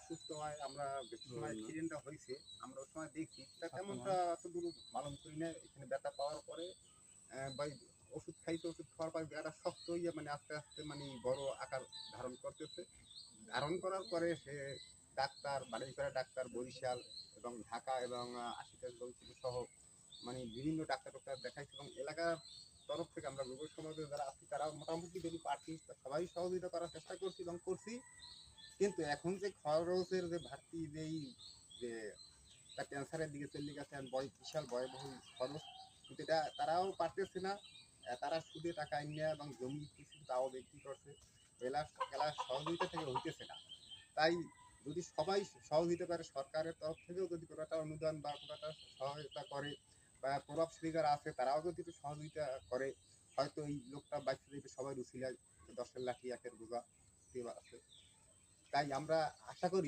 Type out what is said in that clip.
অসুস্থ হয় আমরা বেশি সময়। অ্যাক্সিডেন্টটা হয়েছে আমরা ওই সময় দেখছি। তা আচ্ছা, তেমনটা অত দূর মালুম করি না এখানে ব্যথা পাওয়ার পরে বা ওষুধ খাইতে ওষুধ খাওয়ার পর ব্যথা শক্ত হয়ে মানে আস্তে আস্তে মানে বড় আকার ধারণ করতেছে। ধারণ করার পরে সে ডাক্তার বাড়িপাড়া ডাক্তার বরিশাল এবং ঢাকা এবং লঞ্চিত সহ মানে বিভিন্ন ডাক্তার ডাক্তার দেখাইছে এবং এলাকার তরফ থেকে আমরা যুব সমাজের যারা আছি তারা মোটামুটি যদি পারছি সবাই সহযোগিতা করার চেষ্টা করছি এবং করছি। কিন্তু এখন যে খরচের যে ভারতি যেই যে, তার ক্যান্সারের দিকে চলে গেছে বিশাল ব্যয়বহুল খরচ, কিন্তু এটা তারাও পারতেছে না। তারা সুদে টাকা নিয়ে এবং জমি কিছু তাও বিক্রি করছে। এলা এলা সহযোগিতা থেকে হইতেছে না। তাই যদি সবাই সহযোগিতা করে সরকারের তরফ থেকেও যদি কোনো একটা অনুদান বা কোনো একটা সহায়তা করে বা প্রভাবশালী যারা আছে, তারাও যদি একটু সহযোগিতা করে, হয়তো এই লোকটা বাচ্চা সবাই রুচিলায় দশের লাঠি একের বোঝা আছে। তাই আমরা আশা করি